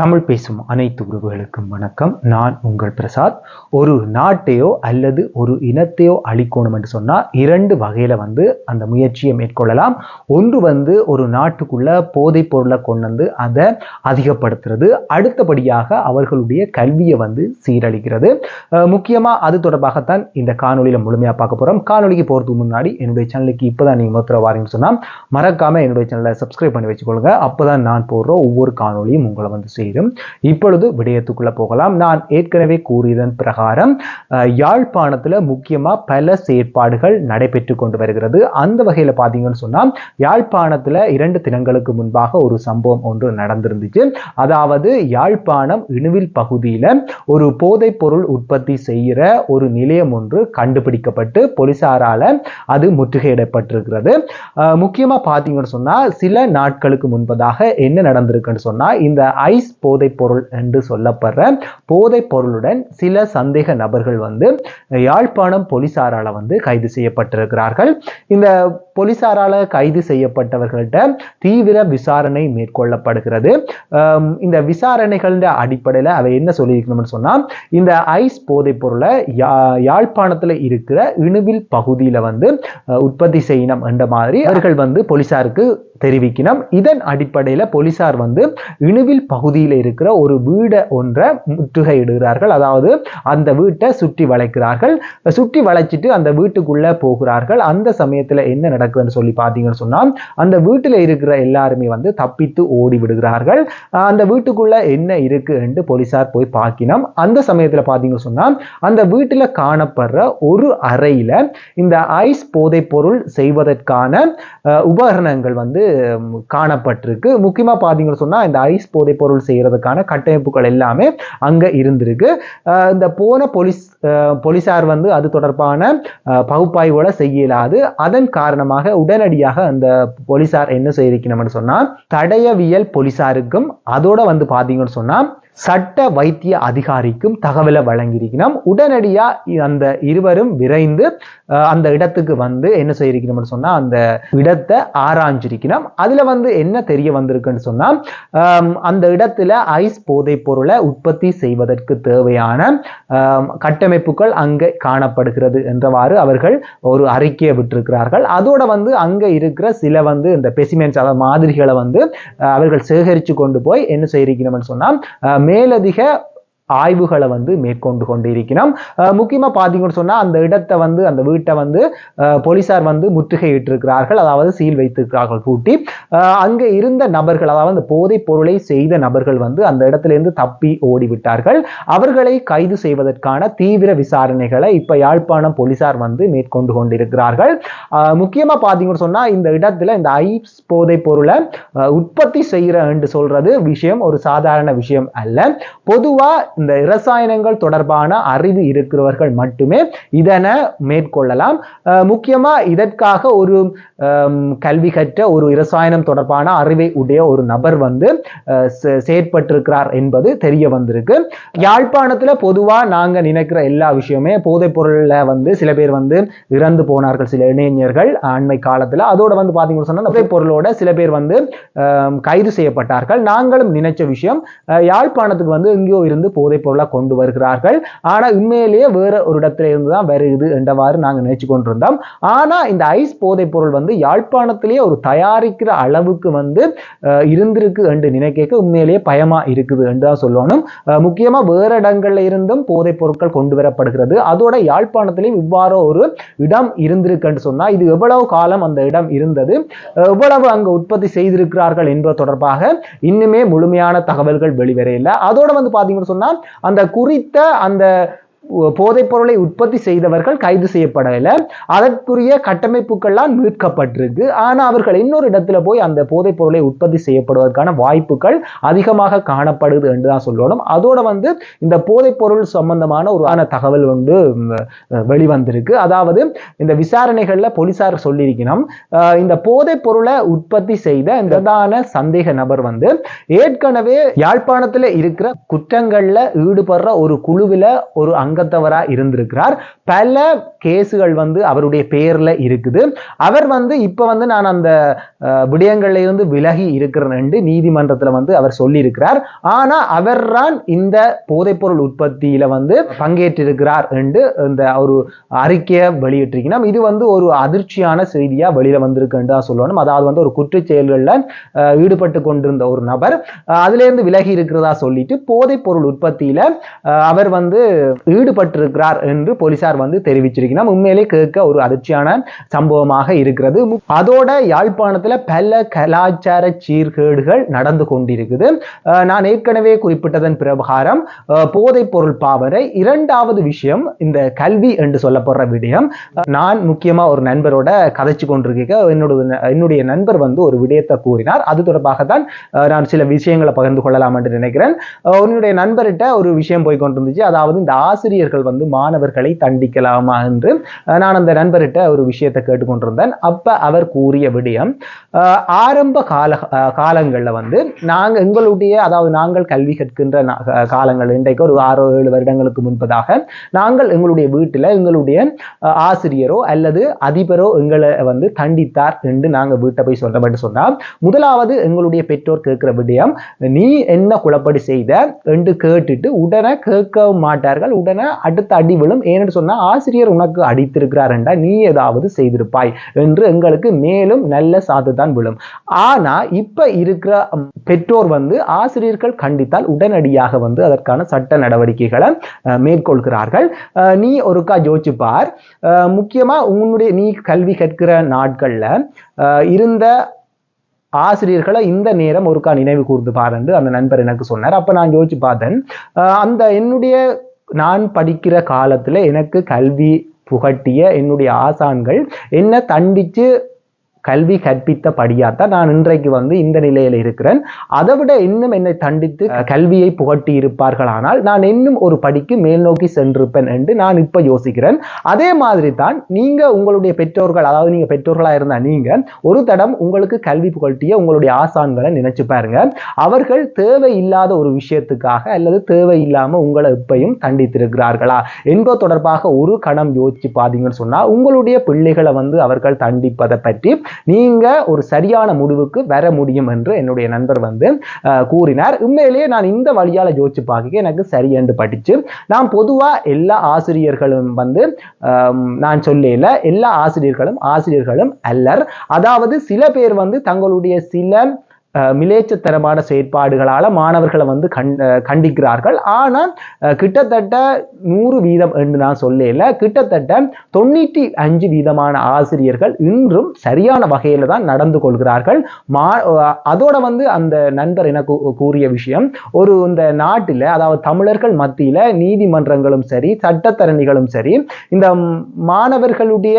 தமிழ் பேசும் அனைத்து உறவுகளுக்கும் வணக்கம். நான் உங்கள் பிரசாத். ஒரு நாட்டையோ அல்லது ஒரு இனத்தையோ அழிக்கணும் என்று சொன்னால் இரண்டு வகையில் வந்து அந்த முயற்சியை மேற்கொள்ளலாம். ஒன்று வந்து ஒரு நாட்டுக்குள்ள போதைப் பொருளை கொண்டு வந்து அதை அதிகப்படுத்துறது. அடுத்தபடியாக அவர்களுடைய கல்வியை வந்து சீரழிக்கிறது. முக்கியமாக அது தொடர்பாகத்தான் இந்த காணொலியில் முழுமையாக பார்க்க போகிறோம் காணொலிக்கு போகிறதுக்கு முன்னாடி என்னுடைய சேனலுக்கு இப்போ தான் நீங்கள் மொத்தம் வாரீங்கன்னு சொன்னால் மறக்காமல் என்னுடைய சேனலை சப்ஸ்கிரைப் பண்ணி வச்சுக்கொள்ளுங்க. அப்போ தான் நான் போடுற ஒவ்வொரு காணொலியும் உங்களை வந்து செய்தும் இப்பொழுது விடயத்துக்குள்ள போகலாம். நான் ஏற்கனவே கூறியதன் பிரகாரம் யாழ்ப்பாணத்துல முக்கியமா பல செயற்பாடுகள் நடைபெற்று கொண்டு வருகிறது. அந்த வகையில பாத்தீங்கன்னு சொன்னா யாழ்ப்பாணத்துல இரண்டு தினங்களுக்கு முன்பாக ஒரு சம்பவம் ஒன்று நடந்திருந்துச்சு. அதாவது யாழ்ப்பாணம் இணுவில் பகுதியில ஒரு போதைப் பொருள் உற்பத்தி செய்கிற ஒரு நிலையம் ஒன்று கண்டுபிடிக்கப்பட்டு போலீசாரால அது முற்றுகையிடப்பட்டிருக்கிறது. அஹ், முக்கியமா பாத்தீங்கன்னு சொன்னா சில நாட்களுக்கு முன்பதாக என்ன நடந்திருக்குன்னு சொன்னா இந்த ஐஸ் போதைப் பொருள் என்று சொல்லப்படுற போதைப் பொருளுடன் சில சந்தேக நபர்கள் வந்து யாழ்ப்பாணம் போலீசாரால வந்து கைது செய்யப்பட்டிருக்கிறார்கள். இந்த போலீசாரால் கைது செய்யப்பட்டவர்கள்ட்ட தீவிர விசாரணை மேற்கொள்ளப்படுகிறது. இந்த விசாரணைகளின் அடிப்படையில் அவை என்ன சொல்லியிருக்கணும்னு சொன்னால் இந்த ஐஸ் போதைப் பொருளை யா யாழ்ப்பாணத்துல இருக்கிற இணுவில் பகுதியில வந்து உற்பத்தி செய்யணும் என்ற மாதிரி அவர்கள் வந்து போலீசாருக்கு தெரிவிக்கணும். இதன் அடிப்படையில் போலீசார் வந்து இணுவில் பகுதியில் இருக்கிற ஒரு வீடை ஒன்றை முற்றுகையிடுகிறார்கள் அதாவது அந்த வீட்டை சுற்றி வளைக்கிறார்கள். சுற்றி வளைச்சிட்டு அந்த வீட்டுக்குள்ள போகிறார்கள். அந்த சமயத்தில் என்ன நடக்கும் நடக்குதுன்னு சொல்லி பார்த்தீங்கன்னு சொன்னால் அந்த வீட்டில் இருக்கிற எல்லாருமே வந்து தப்பித்து ஓடி விடுகிறார்கள். அந்த வீட்டுக்குள்ள என்ன இருக்கு என்று போலீசார் போய் பார்க்கினோம். அந்த சமயத்தில் பார்த்தீங்கன்னு சொன்னால் அந்த வீட்டில் காணப்படுற ஒரு அறையில் இந்த ஐஸ் போதைப்பொருள் செய்வதற்கான உபகரணங்கள் வந்து காணப்பட்டிருக்கு. முக்கியமாக பார்த்தீங்கன்னு சொன்னால் இந்த ஐஸ் போதைப்பொருள் செய்கிறதுக்கான கட்டமைப்புகள் எல்லாமே அங்கே இருந்திருக்கு. இந்த போன போலீஸ் அஹ், போலீசார் வந்து அது தொடர்பான அஹ், பகுப்பாய்வுகளை செய்ய அதன் காரணமாக உடனடியாக அந்த போலீசார் என்ன செய்திருக்கணும்னு சொன்னா தடயவியல் போலீசாருக்கும் அதோட வந்து பார்த்தீங்கன்னு சொன்னா சட்ட வைத்திய அதிகாரிக்கும் தகவலை வழங்கியிருக்கணும் உடனடியா அந்த இருவரும் விரைந்து அஹ், அந்த இடத்துக்கு வந்து என்ன செய்யிருக்கணும்னு சொன்னால் அந்த இடத்தை ஆராய்ஞ்சிருக்கணும் அதுல வந்து என்ன தெரிய வந்திருக்குன்னு சொன்னால் அந்த இடத்துல ஐஸ் போதைப் பொருளை உற்பத்தி செய்வதற்கு தேவையான கட்டமைப்புகள் அங்கே காணப்படுகிறது என்றவாறு அவர்கள் ஒரு அறிக்கையை விட்டிருக்கிறார்கள். அதோட வந்து அங்க இருக்கிற சில வந்து இந்த பெசிமென்ஸ் அதாவது மாதிரிகளை வந்து அஹ், அவர்கள் சேகரித்து கொண்டு போய் என்ன செய்யிருக்கணும்னு சொன்னா மேலதிக ஆய்வுகளை வந்து மேற்கொண்டு கொண்டு இருக்கிறோம் முக்கியமாக பார்த்தீங்கன்னு சொன்னால் அந்த இடத்தை வந்து அந்த வீட்டை வந்து போலீஸார் போலீசார் வந்து முற்றுகையிட்டிருக்கிறார்கள். அதாவது சீல் வைத்திருக்கிறார்கள் பூட்டி. அங்கே இருந்த நபர்கள் அதாவது அந்த போதைப் பொருளை செய்த நபர்கள் வந்து அந்த இடத்திலிருந்து தப்பி ஓடிவிட்டார்கள். அவர்களை கைது செய்வதற்கான தீவிர விசாரணைகளை இப்போ யாழ்ப்பாணம் போலீசார் வந்து மேற்கொண்டு கொண்டிருக்கிறார்கள். முக்கியமாக பார்த்தீங்கன்னு சொன்னால் இந்த இடத்துல இந்த ஐஸ் போதைப் பொருளை உற்பத்தி செய்கிற என்று சொல்றது விஷயம் ஒரு சாதாரண விஷயம் அல்ல. பொதுவாக இந்த இரசாயனங்கள் தொடர்பான அறிவு இருக்கிறவர்கள் மட்டுமே இதனை மேற்கொள்ளலாம். அஹ் முக்கியமா இதற்காக ஒரு கல்வி கற்ற ஒரு இரசாயனம் தொடர்பான அறிவை உடைய ஒரு நபர் வந்து செயற்பட்டிருக்கிறார் என்பது தெரிய வந்திருக்கு. யாழ்ப்பாணத்துல பொதுவா நாங்க நினைக்கிற எல்லா விஷயமே போதைப் பொருளில் வந்து சில பேர் வந்து இறந்து போனார்கள் சில இளைஞர்கள் அண்மை காலத்துல. அதோட வந்து பார்த்தீங்கன்னு சொன்னால் போதைப் பொருளோட சில பேர் வந்து கைது செய்யப்பட்டார்கள். நாங்களும் நினைச்ச விஷயம் அஹ், யாழ்ப்பாணத்துக்கு வந்து எங்கேயோ இருந்து போதைப் பொருளை கொண்டு வருகிறார்கள். ஆனால் உண்மையிலேயே வேற ஒரு இடத்துல இருந்து தான் வருகுது என்றவாறு நாங்கள் நினைச்சு கொண்டிருந்தோம். ஆனா இந்த ஐஸ் போதைப் பொருள் வந்து யாழ்ப்பாணத்திலேயே ஒரு தயாரிக்கிற அளவுக்கு வந்து இருந்திருக்கு என்று நினைக்க உண்மையிலேயே பயமா இருக்குது என்று தான் சொல்லணும். முக்கியமாக முக்கியமா வேற இடங்கள்ல இருந்தும் போதைப் பொருட்கள் கொண்டு வரப்படுகிறது. அதோட யாழ்ப்பாணத்திலேயும் இவ்வாறு ஒரு இடம் இருந்திருக்குன்னு சொன்னா இது எவ்வளவு காலம் அந்த இடம் இருந்தது எவ்வளவு அங்க உற்பத்தி செய்திருக்கிறார்கள் என்பது தொடர்பாக இன்னுமே முழுமையான தகவல்கள் வெளிவரையில்லை அதோட வந்து பாத்தீங்கன்னு சொன்னா அந்த குறித்த அந்த போதைப் பொருளை உற்பத்தி செய்தவர்கள் கைது செய்யப்படலை. அதற்குரிய கட்டமைப்புகள்லாம் மீட்கப்பட்டிருக்கு. ஆனால் அவர்கள் இன்னொரு இடத்துல போய் அந்த போதைப் பொருளை உற்பத்தி செய்யப்படுவதற்கான வாய்ப்புகள் அதிகமாக காணப்படுது என்று தான் சொல்லணும். அதோட வந்து இந்த போதைப் பொருள் சம்பந்தமான ஒரு ஆன தகவல் வந்து வெளிவந்திருக்கு. அதாவது இந்த விசாரணைகள்ல போலீசார் சொல்லியிருக்கணும். இந்த போதைப் பொருளை உற்பத்தி செய்த இந்த பிரதான சந்தேக நபர் வந்து ஏற்கனவே யாழ்ப்பாணத்துல இருக்கிற குற்றங்கள்ல ஈடுபடுற ஒரு குழுவில் ஒரு அங்க சங்கத்தவராக இருந்திருக்கிறார். பல கேஸுகள் வந்து அவருடைய பேர்ல இருக்குது. அவர் வந்து இப்போ வந்து நான் அந்த விடயங்கள்லேருந்து விலகி இருக்கிறேன் நீதிமன்றத்தில் வந்து அவர் சொல்லியிருக்கிறார். ஆனா அவர்தான் இந்த போதைப்பொருள் உற்பத்தியில் வந்து பங்கேற்றிருக்கிறார் என்று இந்த ஒரு அறிக்கையை வெளியிட்டிருக்கணும் இது வந்து ஒரு அதிர்ச்சியான செய்தியாக வெளியில் வந்திருக்குன்னு தான் சொல்லணும். அதாவது வந்து ஒரு குற்றச் செயல்களில் ஈடுபட்டு கொண்டிருந்த ஒரு நபர் அஹ், விலகி இருக்கிறதா சொல்லிட்டு போதைப்பொருள் உற்பத்தியில் அவர் வந்து ஈடுபட்டிருக்கிறார் என்று போலீசார் வந்து தெரிவிச்சிருக்கிறார் உண்மையிலே கேட்க ஒரு அதிர்ச்சியான சம்பவமாக இருக்கிறது. அதோட யாழ்ப்பாணத்துல பல கலாச்சார சீர்கேடுகள் நடந்து கொண்டிருக்குது. நான் ஏற்கனவே குறிப்பிட்டதன் பிரகாரம் போதைப் பொருள் பாவனை. இரண்டாவது விஷயம் இந்த கல்வி என்று சொல்லப்படுற விடயம். நான் முக்கியமா ஒரு நண்பரோட கதைச்சு கொண்டிருக்க என்னோட என்னுடைய நண்பர் வந்து ஒரு விடயத்தை கூறினார். அது தொடர்பாக தான் நான் சில விஷயங்களை பகிர்ந்து கொள்ளலாம் என்று நினைக்கிறேன். உன்னுடைய நண்பர்கிட்ட ஒரு விஷயம் போய் கொண்டிருந்துச்சு அதாவது இந்த ஆசிரியர்கள் வந்து மாணவர்களை தண்டிக்கலாமா என்று நான் அந்த நண்பர்கிட்ட ஒரு விஷயத்தை கேட்டுக்கொண்டிருந்தேன். அப்போ அவர் கூறிய விடயம் ஆரம்ப கால காலங்களில் வந்து நாங்கள் எங்களுடைய அதாவது நாங்கள் கல்வி கற்கின்ற காலங்கள் இன்றைக்கு ஒரு ஆறு ஏழு வருடங்களுக்கு முன்பதாக நாங்கள் எங்களுடைய வீட்டில் எங்களுடைய ஆசிரியரோ அல்லது அதிபரோ எங்களை வந்து தண்டித்தார் என்று நாங்கள் வீட்டை போய் சொல்றப்பட்டு சொன்னால் முதலாவது எங்களுடைய பெற்றோர் கேட்கிற விடயம் நீ என்ன குழப்படி செய்த? என்று கேட்டுட்டு உடனே கேட்க மாட்டார்கள். உடனே அடுத்த அடி விழும். ஏன்னு சொன்னா ஆசிரியர் உனக்கு அடித்திருக்கிறார் என்றா நீ ஏதாவது செய்திருப்பாய் என்று எங்களுக்கு மேலும் நல்ல சாது தான் விழும். ஆனா இப்ப இருக்கிற பெற்றோர் வந்து ஆசிரியர்கள் கண்டித்தால் உடனடியாக வந்து அதற்கான சட்ட நடவடிக்கைகளை மேற்கொள்கிறார்கள். அஹ், நீ ஒருக்கா யோசிச்சு முக்கியமாக அஹ், முக்கியமா உன்னுடைய நீ கல்வி கற்கிற நாட்கள்ல இருந்த ஆசிரியர்களை இந்த நேரம் ஒருக்கா நினைவு கூர்ந்து பாருன்னு அந்த நண்பர் எனக்கு சொன்னார். அப்ப நான் யோசிச்சு பார்த்தேன். அஹ், அந்த என்னுடைய நான் படிக்கிற காலத்தில் எனக்கு கல்வி புகட்டிய என்னுடைய ஆசான்கள் என்ன தண்டித்து கல்வி கற்பித்தபடியாத்தான் நான் இன்றைக்கு வந்து இந்த நிலையில இருக்கிறேன். அதை விட இன்னும் என்னை தண்டித்து கல்வியை புகட்டி இருப்பார்களானால் நான் இன்னும் ஒரு படிக்கு மேல் நோக்கி சென்றிருப்பேன் என்று நான் இப்ப யோசிக்கிறேன். அதே மாதிரி தான் நீங்க உங்களுடைய பெற்றோர்கள் அதாவது நீங்க பெற்றோர்களா இருந்தா நீங்க ஒரு தடம் உங்களுக்கு கல்வி புகட்டிய உங்களுடைய ஆசான்களை நினைச்சு பாருங்க. அவர்கள் தேவையில்லாத ஒரு விஷயத்துக்காக அல்லது தேவையில்லாம உங்களை இப்பையும் தண்டித்திருக்கிறார்களா என்பது தொடர்பாக ஒரு கணம் யோசிச்சு பாத்தீங்கன்னு சொன்னா உங்களுடைய பிள்ளைகளை வந்து அவர்கள் தண்டிப்பதை பற்றி நீங்க ஒரு சரியான முடிவுக்கு வர முடியும் என்று என்னுடைய நண்பர் வந்து அஹ், கூறினார். உண்மையிலேயே நான் இந்த வழியால யோசிச்சு பார்க்க எனக்கு சரியென்று படிச்சு நான் பொதுவா எல்லா ஆசிரியர்களும் வந்து நான் சொல்லல எல்லா ஆசிரியர்களும் ஆசிரியர்களும் அல்லர். அதாவது சில பேர் வந்து தங்களுடைய சில மிலேச்சத்தனமான செயற்பாடுகளால் மாணவர்களை வந்து கண் கண்டிக்கிறார்கள். ஆனால் கிட்டத்தட்ட நூறு வீதம் என்று நான் சொல்லல. கிட்டத்தட்ட தொண்ணூற்றி அஞ்சு வீதமான ஆசிரியர்கள் இன்றும் சரியான வகையில் தான் நடந்து கொள்கிறார்கள். மா அதோட வந்து அந்த நண்பர் எனக்கு கூறிய விஷயம் ஒரு இந்த நாட்டில் அதாவது தமிழர்கள் மத்தியில் நீதிமன்றங்களும் சரி சட்டத்தரணிகளும் சரி இந்த மாணவர்களுடைய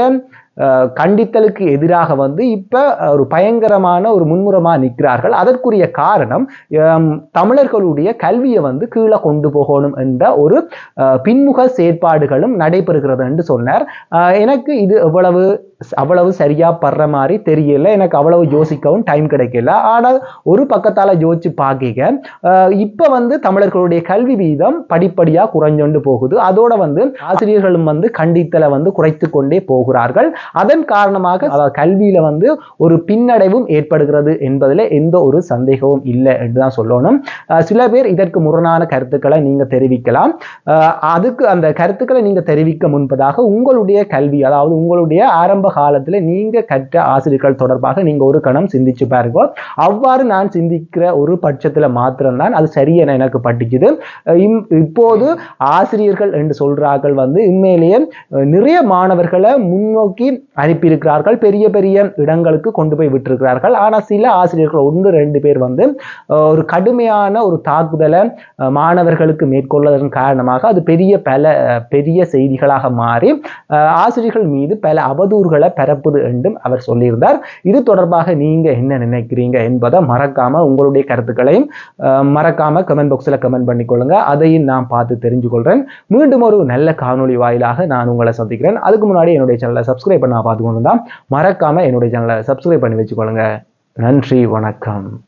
கண்டித்தலுக்கு எதிராக வந்து இப்ப ஒரு பயங்கரமான ஒரு முன்முறமாக நிற்கிறார்கள். அதற்குரிய காரணம் தமிழர்களுடைய கல்வியை வந்து கீழே கொண்டு போகணும் என்ற ஒரு பின்முக செயற்பாடுகளும் நடைபெறுகிறது என்று சொன்னார். எனக்கு இது எவ்வளவு அவ்வளவு சரியா படுற மாதிரி தெரியல. எனக்கு அவ்வளவு யோசிக்கவும் டைம் கிடைக்கல. ஆனால் ஒரு பக்கத்தால யோசிச்சு பார்க்க இப்போ இப்ப வந்து தமிழர்களுடைய கல்வி வீதம் படிப்படியா குறைஞ்சொண்டு போகுது. அதோட வந்து ஆசிரியர்களும் வந்து கண்டித்தலை வந்து குறைத்து கொண்டே போகிறார்கள். அதன் காரணமாக அதாவது கல்வியில வந்து ஒரு பின்னடைவும் ஏற்படுகிறது என்பதில் எந்த ஒரு சந்தேகமும் இல்லை என்று தான் சொல்லணும். சில பேர் இதற்கு முரணான கருத்துக்களை நீங்க தெரிவிக்கலாம். அதுக்கு அந்த கருத்துக்களை நீங்க தெரிவிக்க முன்பதாக உங்களுடைய கல்வி அதாவது உங்களுடைய ஆரம்ப காலத்தில் நீங்க கற்ற ஆசிரியர்கள் தொடர்பாக நீங்க ஒரு கணம் சிந்திச்சு பாருங்க. அவ்வாறு நான் சிந்திக்கிற ஒரு பட்சத்தில் மாத்திரம்தான் அது சரியென எனக்கு பட்டுச்சுது இப்போது ஆசிரியர்கள் என்று சொல்றார்கள் வந்து உண்மையிலேயே நிறைய மாணவர்களை முன்னோக்கி அனுப்பியிருக்கிறார்கள் பெரிய பெரிய இடங்களுக்கு கொண்டு போய் விட்டிருக்கிறார்கள். ஆனால் சில ஆசிரியர்கள் ஒன்று ரெண்டு பேர் வந்து ஒரு கடுமையான ஒரு தாக்குதலை மாணவர்களுக்கு மேற்கொள்வதன் காரணமாக அது பெரிய பல பெரிய செய்திகளாக மாறி ஆசிரியர்கள் மீது பல அவதூறுகளை பரப்புது என்றும் அவர் சொல்லியிருந்தார். இது தொடர்பாக நீங்க என்ன நினைக்கிறீங்க என்பதை மறக்காம உங்களுடைய கருத்துக்களையும் மறக்காம கமெண்ட் பாக்ஸில் கமெண்ட் பண்ணிக்கொள்ளுங்க. அதையும் நான் பார்த்து தெரிஞ்சுக்கொள்கிறேன் மீண்டும் ஒரு நல்ல காணொளி வாயிலாக நான் உங்களை சந்திக்கிறேன். அதுக்கு முன்னாடி என்னுடைய சேனலை சப்ஸ்கிரைப் பண்ண பார்த்து கொண்டு தான் மறக்காமல் என்னுடைய சேனலை சப்ஸ்கிரைப் பண்ணி வச்சுக்கொள்ளுங்க. நன்றி வணக்கம்.